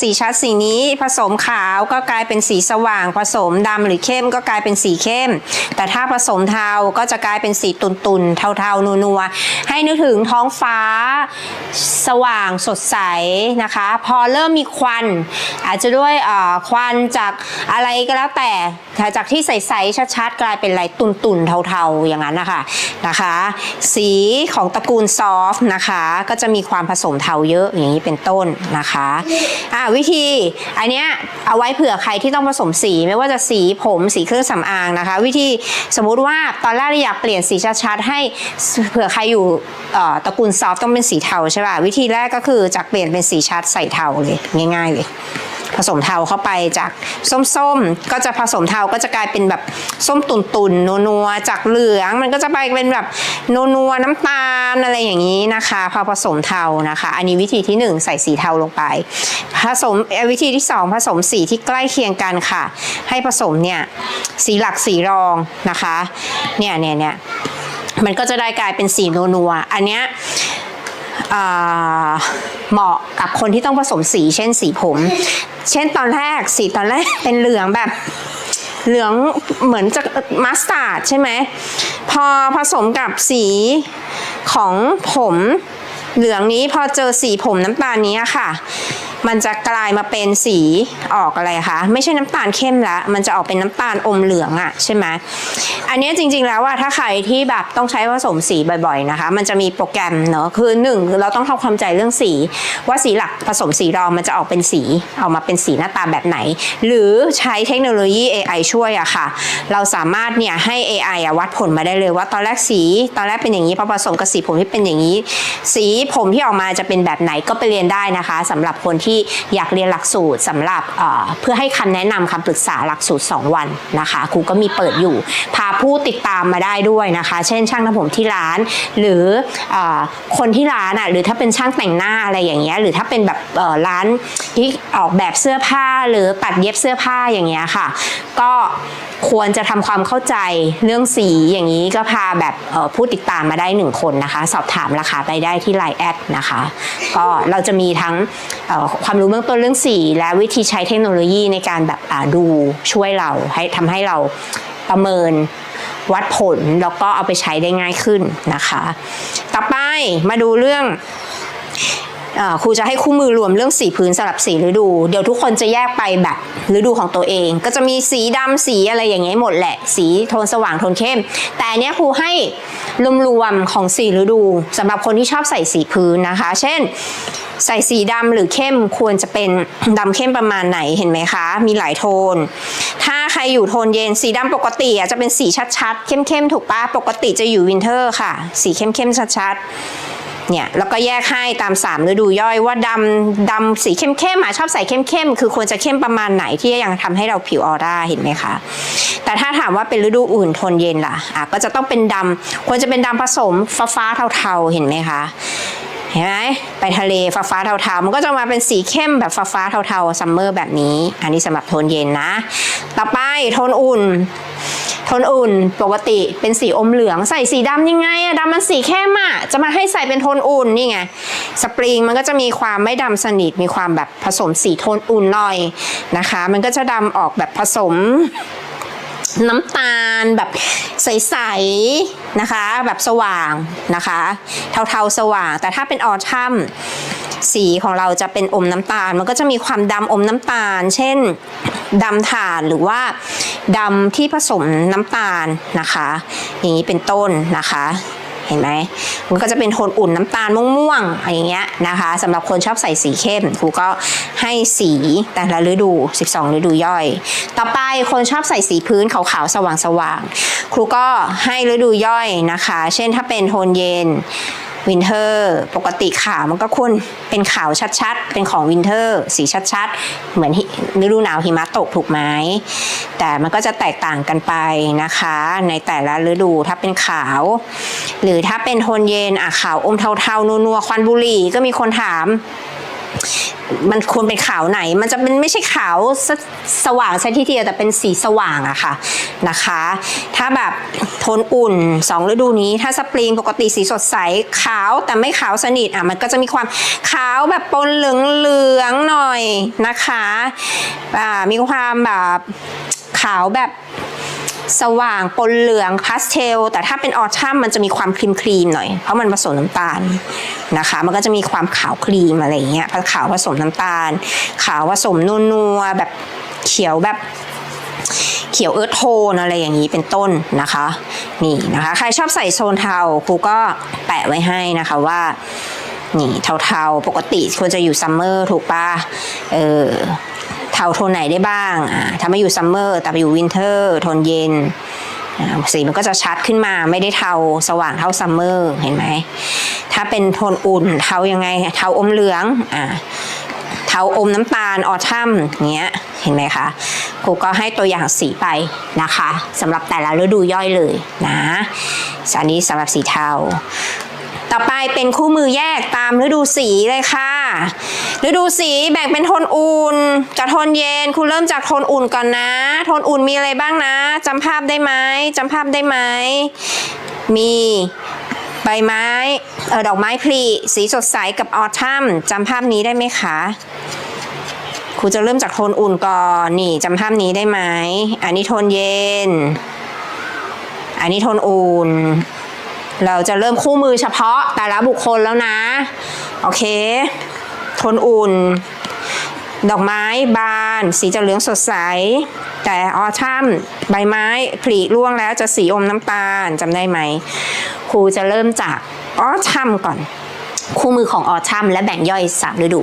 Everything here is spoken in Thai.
สีชัดสีนี้ผสมขาวก็กลายเป็นสีสว่าง ผสมดำหรือเข้มก็กลายเป็นสีเข้ม แต่ถ้าผสมเทาก็จะกลายเป็นสีตุนๆเทาๆนัวๆให้นึกถึงท้องฟ้าสว่างสดใสนะคะ พอเริ่มมีควัน อาจจะด้วยควันจากอะไรก็แล้วแต่จากที่ใสๆชัดๆกลายเป็นอะไรตุนๆเทาๆอย่างนั้นนะคะนะคะ สีของตระกูลซอฟต์นะคะ ก็จะมีความผสมเทาเยอะอย่างนี้เป็นต้นนะคะอ่าวิธีอันเนี้ยเอาไว้เผื่อใครที่ต้องผสมสีไม่ว่าจะสีผมสีเครื่องสำอางนะคะ วิธีสมมุติว่าตอนแรกเราอยากเปลี่ยนสีชัดๆให้เผื่อใครอยู่ตระกูลซอฟต์ต้องเป็นสีเทาใช่ป่ะวิธีแรกก็คือจากเปลี่ยนเป็นสีชัดใส่เทาเลยง่าย ๆเลย ผสมเทาเข้าไปจากส้มๆ ก็จะผสมเทาก็จะกลายเป็นแบบส้มตุ่นๆนัวๆจากเหลือง มันก็จะไปเป็นแบบนัวๆน้ำตาลอะไรอย่างนี้นะคะ พอผสมเทานะคะ อันนี้วิธีที่หนึ่งใส่สีเทาลงไป ผสมวิธีที่สองผสมสีที่ใกล้เคียงกันค่ะ ให้ผสมเนี่ยสีหลักสีรองนะคะเนี่ยเนี่ยเนี่ยมันก็จะได้กลายเป็นสีนัวๆอันเนี้ย เหมาะกับคนที่ต้องผสมสี เช่นสีผม เช่นตอนแรกสีตอนแรกเป็นเหลืองแบบเหลืองเหมือนจะมัสตาร์ดใช่ไหม พอผสมกับสีของผมเหลืองนี้พอเจอสีผมน้ำตาลนี้ค่ะ มันจะกลายมาเป็นสีออกอะไรคะไม่ใช่น้ำตาลเข้มละมันจะออกเป็นน้ำตาลอมเหลืองอะใช่ไหมอันนี้จริงๆแล้วว่าถ้าใครที่แบบต้องใช้ผสมสีบ่อยๆนะคะ มันจะมีโปรแกรมเนาะคือหนึ่งเราต้องทำความใจเรื่องสี ว่าสีหลักผสมสีรองมันจะออกเป็นสีออกมาเป็นสีหน้าตาแบบไหน หรือใช้เทคโนโลยี AI ช่วยอะค่ะ เราสามารถเนี่ยให้ AI อะวัดผลมาได้เลยว่าตอนแรกสีตอนแรกเป็นอย่างนี้พอผสมกับสีผมที่เป็นอย่างนี้ สีผมที่ออกมาจะเป็นแบบไหนก็ไปเรียนได้นะคะสำหรับคนที่อยากเรียนหลักสูตรสำหรับเพื่อให้คำแนะนำคำปรึกษาหลักสูตร 2 วันนะคะครูก็มีเปิดอยู่ พาผู้ติดตามมาได้ด้วยนะคะ เช่นช่างทำผมที่ร้าน หรืออคนที่ร้านอะหรือถ้าเป็นช่างแต่งหน้าอะไรอย่างเงี้ยหรือถ้าเป็นแบบร้านที่ออกแบบเสื้อผ้าหรือตัดเย็บเสื้อผ้าอย่างเงี้ยค่ะ ก็ควรจะทำความเข้าใจเรื่องสีอย่างนี้ก็พาแบบผู้ติดตามมาได้หนึ่งคนนะคะ สอบถามราคาไปได้ที่ไลน์แอดนะคะ ก็เราจะมีทั้งความรู้เบื้องต้นเรื่องสี และวิธีใช้เทคโนโลยีในการแบบอ่าดูช่วยเราให้ทำให้เราประเมินวัดผลแล้วก็เอาไปใช้ได้ง่ายขึ้นนะคะ ต่อไปมาดูเรื่อง ครูจะให้คู่มือรวมเรื่องสีพื้นสลับสีฤดู เดี๋ยวทุกคนจะแยกไปแบบฤดูของตัวเอง ก็จะมีสีดำสีอะไรอย่างเงี้ยหมดแหละ สีโทนสว่างโทนเข้ม แต่อันเนี้ยครูให้รวมๆของสีฤดูสำหรับคนที่ชอบใส่สีพื้นนะคะ เช่น ใส่สีดำหรือเข้มควรจะเป็นดำเข้มประมาณไหนเห็นไหมคะ มีหลายโทน ถ้าใครอยู่โทนเย็นสีดำปกติอะจะเป็นสีชัดๆเข้มๆถูกปะปกติจะอยู่วินเทอร์ค่ะ สีเข้มๆชัดๆ เนี่ยแล้วก็แยกให้ตามสามฤดูย่อยว่าดำดำสีเข้มๆอะชอบใส่เข้มๆคือควรจะเข้มประมาณไหนที่ยังทำให้เราผิวออร่าเห็นไหมคะ แต่ถ้าถามว่าเป็นฤดูอื่นทนเย็นล่ะอะก็จะต้องเป็นดำควรจะเป็นดำผสมฟ้าๆเทาๆเห็นไหมคะเห็นไหมไปทะเลฟ้าฟ้าๆเทาๆ มันก็จะมาเป็นสีเข้มแบบฟ้าฟ้าๆเทาๆซัมเมอร์แบบนี้ อันนี้สำหรับโทนเย็นนะ ต่อไปโทนอุ่น ทนอุ่นปกติเป็นสีอมเหลืองใส่สีดำยังไงอะดำมันสีเข้มอะจะมาให้ใส่เป็นโทนอุ่นนี่ไงสปริงมันก็จะมีความไม่ดำสนิทมีความแบบผสมสีโทนอุ่นหน่อยนะคะ มันก็จะดำออกแบบผสมน้ำตาลแบบใสๆนะคะ แบบสว่างนะคะ เทาๆสว่าง แต่ถ้าเป็นออทัม สีของเราจะเป็นอมน้ำตาล มันก็จะมีความดำอมน้ำตาล เช่นดำถ่านหรือว่าดำที่ผสมน้ำตาลนะคะ อย่างนี้เป็นต้นนะคะเห็นไหมมันก็จะเป็นโทนอุ่นน้ำตาลม่วงๆอะไรอย่างเงี้ยนะคะสำหรับคนชอบใส่สีเข้มครูก็ให้สีแต่ละฤดู 12 ฤดูย่อย ต่อไปคนชอบใส่สีพื้นขาวๆสว่างๆครูก็ให้ฤดูย่อยนะคะ เช่นถ้าเป็นโทนเย็น วินเทอร์ปกติขาวมันก็ควรเป็นขาวชัดๆ เป็นของวินเทอร์สีชัดๆ เหมือนฤดูหนาวหิมะตกถูกไหมแต่มันก็จะแตกต่างกันไปนะคะ ในแต่ละฤดูถ้าเป็นขาว หรือถ้าเป็นโทนเย็นอะขาวอมเทาๆนัวๆควันบุหรี่ก็มีคนถาม มันควรเป็นขาวไหน มันจะเป็นไม่ใช่ขาวสสว่างซะทีเดียวแต่เป็นสีสว่างอะค่ะนะคะ ถ้าแบบโทนอุ่นสองฤดูนี้ ถ้าสปริงปกติสีสดใสขาวแต่ไม่ขาวสนิทอะมันก็จะมีความขาวแบบปนเหลืองเหลืองๆหน่อยนะคะอ่ามีความแบบขาวแบบ สว่างปนเหลืองพาสเทล แต่ถ้าเป็นออทัมมันจะมีความครีมครีมหน่อย เพราะมันผสมน้ำตาลนะคะ มันก็จะมีความขาวครีมอะไรเงี้ยขาวผสมน้ำตาล ขาวผสมนัวๆแบบเขียวแบบเขียวเอิร์ธโทนอะไรอย่างนี้เป็นต้นนะคะ นี่นะคะ ใครชอบใส่โซนเทาครูก็แปะไว้ให้นะคะว่านี่เทาๆ ปกติควรจะอยู่ซัมเมอร์ถูกปะเออ ทาโทนไหนได้บ้างอ่าถ้าไม่อยู่ซัมเมอร์แต่ไปอยู่วินเทอร์โทนเย็นอ่าสีมันก็จะชัดขึ้นมาไม่ได้เทาสว่างเท่าซัมเมอร์เห็นไหมถ้าเป็นโทนอุ่นเทายังไงเทาอมเหลืองอ่าเทาอมน้ำตาลออทัมเงี้ยเห็นไหมคะครูก็ให้ตัวอย่างสีไปนะคะสำหรับแต่ละฤดูย่อยเลยนะอันนี้สำหรับสีเทา ต่อไปเป็นคู่มือแยกตามฤดูสีเลยค่ะ ฤดูสีแบ่งเป็นโทนอุ่นกับโทนเย็น คุณเริ่มจากโทนอุ่นก่อนนะ โทนอุ่นมีอะไรบ้างนะจำภาพได้ไหมจำภาพได้ไหม มีใบไม้เออดอกไม้พลีสีสดใสกับออทัมจำภาพนี้ได้ไหมคะครูจะเริ่มจากโทนอุ่นก่อนนี่จำภาพนี้ได้ไหม อันนี้โทนเย็น อันนี้โทนอุ่น เราจะเริ่มคู่มือเฉพาะแต่ละบุคคลแล้วนะ โอเค ทนอุ่น ดอกไม้บาน สีจะเหลืองสดใส แต่ออทัมใบไม้ผลิร่วงแล้วจะสีอมน้ำตาลจำได้ไหม ครูจะเริ่มจากออทัมก่อน คู่มือของออทัมและแบ่งย่อยสามฤดู